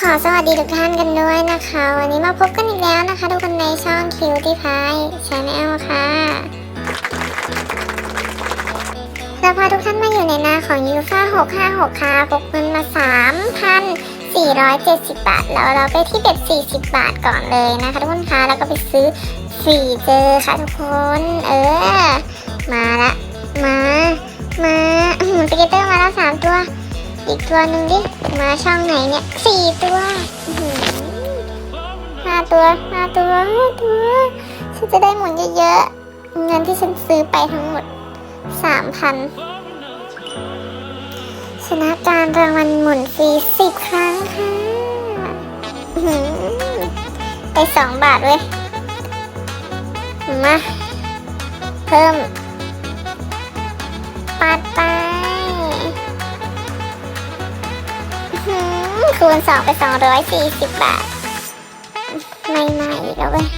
ขอสวัสดีทุกท่านกันด้วยนะคะ วันนี้มาพบกันอีกแล้วนะคะ ทุกคนในช่องคิวที่พายชาแนลค่ะเราพาทุกท่านมาอยู่ในหน้าของยูฟ่า656 ค่ะพกเงินมา 3,470 บาท แล้วเราไปที่เด็ด40 บาทก่อนเลยนะคะ ทุกคนคะแล้วก็ไปซื้อฟรีเจอค่ะทุกคน เออ มาละ มา มาอื้อหือสเก็ตเตอร์มาแล้วสามตัว อีกตัวหนึ่งดิ มาช่องไหนเนี่ยสี่ตัวห้าตัวห้าตัวห้าตัว ฉันจะได้หมุนเยอะๆ เงินที่ฉันซื้อไปทั้งหมดสามพันชนะการรางวัลหมุนฟรีสิบครั้งค่ะได้สองบาทเว้ยมา เพิ่ม ปัดไป คูณสองไปสองร้อยสี่สิบบาท ไม่ไมาอีกแล้วเว้ย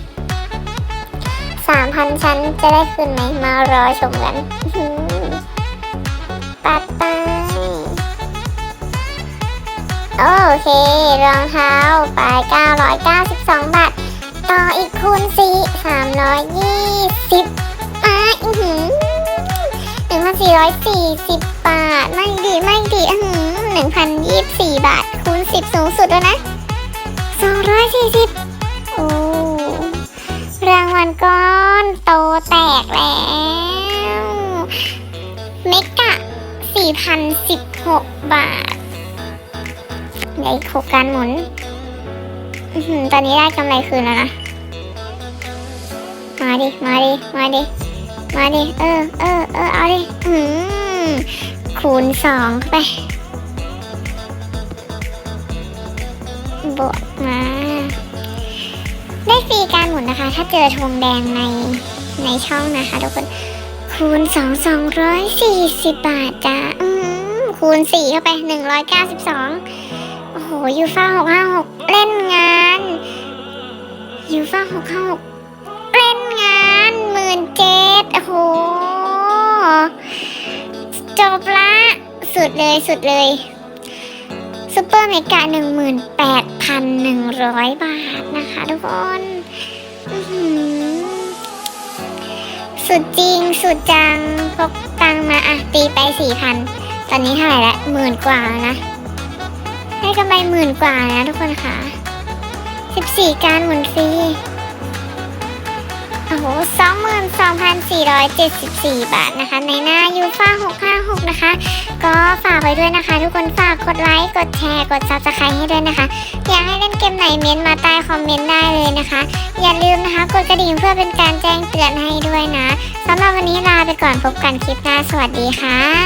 สามพันชั้นจะได้คืนไหมมารอชมกันปัดไปโอเค รองเท้าไป992บสองบาท ต่ออีกคูณสี่320อะอือหือหนึ่งพันสี่ร้อยสี่สิบบาท ไม่ดี ไม่ดี อืมหนึ่งพันยี่สิบ สิบสูงสุดแล้วนะสองร้อยสี่สิบโอ้รางวัลก้อนโตแตกแล้วเมกะสี่พันสิบหกบาทเดี๋ยวอีกหกการหมุนตอนนี้ได้กำไรคืนแล้วนะ มาดิ มาดิ มาดิ มาดิ เออ เออ เออ เอาดิ อืมคูณสองเข้าไป บวกมา ได้ฟรีการหมุนนะคะ ถ้าเจอธงแดงในในช่องนะคะทุกคนคูณสองสองร้อยสี่สิบบาทจ้าอืมคูณสี่เข้าไปหนึ่งร้อยเก้าสิบสองโอ้โหยูฟ่าหกห้าหกเล่นงานยูฟ่าหกห้าหกเล่นงานหมื่นเจ็ดโอ้โหจบละ สุดเลยสุดเลย ซูเปอร์เมกะหนึ่งหมื่นแปดพันหนึ่งร้อยบาทนะคะทุกคนสุดจริงสุดจังพกตังมาอะตีไปสี่พันตอนนี้เท่าไหร่ละหมื่นกว่าแล้วนะ ได้กำไรหมื่นกว่าแล้วทุกคนค่ะสิบสี่การหมุนฟรีโอ้โหสองหมื่น สี่ร้อยเจ็ดสิบสี่บาทนะคะ ในหน้ายูฟ่าหกห้าหกนะคะ ก็ฝากไว้ด้วยนะคะ ทุกคนฝากกดไลค์กดแชร์กดซับสไครต์ให้ด้วยนะคะ อยากให้เล่นเกมไหนเม้นมาใต้คอมเมนต์ได้เลยนะคะ อย่าลืมนะคะ กดกระดิ่งเพื่อเป็นการแจ้งเตือนให้ด้วยนะสำหรับวันนี้ลาไปก่อนพบกันคลิปหน้าสวัสดีค่ะ